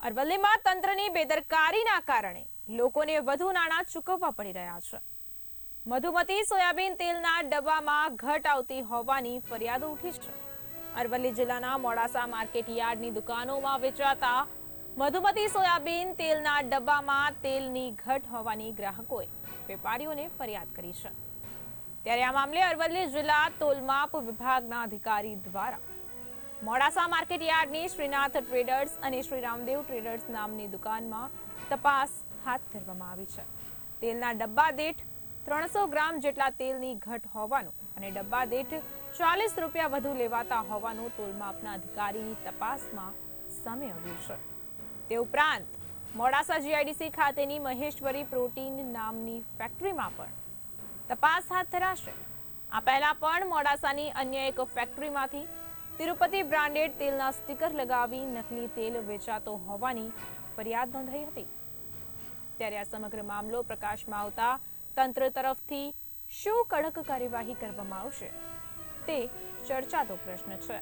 અરવલ્લીમાં તંત્રની બેદરકારીના કારણે લોકોને વધુ નાણાં ચૂકવવા પડી રહ્યા છે. મધુમતી સોયાબીન તેલના ડબ્બામાં ઘટ આવતી હોવાની ફરિયાદો ઉઠી છે. અરવલ્લી જિલ્લાના મોડાસા માર્કેટ યાર્ડની દુકાનોમાં વેચાતા મધુમતી સોયાબીન તેલના ડબ્બામાં તેલની ઘટ હોવાની ગ્રાહકોએ વેપારીઓને ફરિયાદ કરી છે. ત્યારે આ મામલે અરવલ્લી જિલ્લા તોલમાપ વિભાગના અધિકારી દ્વારા મોડાસા માર્કેટ યાર્ડની શ્રીનાથ ટ્રેડર્સ અને શ્રી રામદેવ ટ્રેડર્સ નામની દુકાનમાં તપાસ હાથ ધરવામાં આવી છે. તેલના ડબ્બા દીઠ ત્રણસો ગ્રામ જેટલા તેલની ઘટ હોવાનું અને ડબ્બા દીઠ ચાલીસ રૂપિયા વધુ લેવાતા હોવાનું તોલમાપના અધિકારીની તપાસમાં સામે આવ્યું છે. તે ઉપરાંત, મોડાસા જીઆઈડીસી ખાતેની મહેશ્વરી પ્રોટીન નામની ફેક્ટરીમાં પણ તપાસ હાથ ધરાશે. આ પહેલા પણ મોડાસાની અન્ય એક ફેક્ટરીમાંથી તિરુપતિ બ્રાન્ડેડ તેલના સ્ટીકર લગાવી નકલી તેલ વેચાતો હોવાની ફરિયાદ નોંધાઈ હતી. ત્યારે આ સમગ્ર મામલો પ્રકાશમાં આવતા તંત્ર તરફથી શું કડક કાર્યવાહી કરવામાં આવશે તે ચર્ચાતો પ્રશ્ન છે.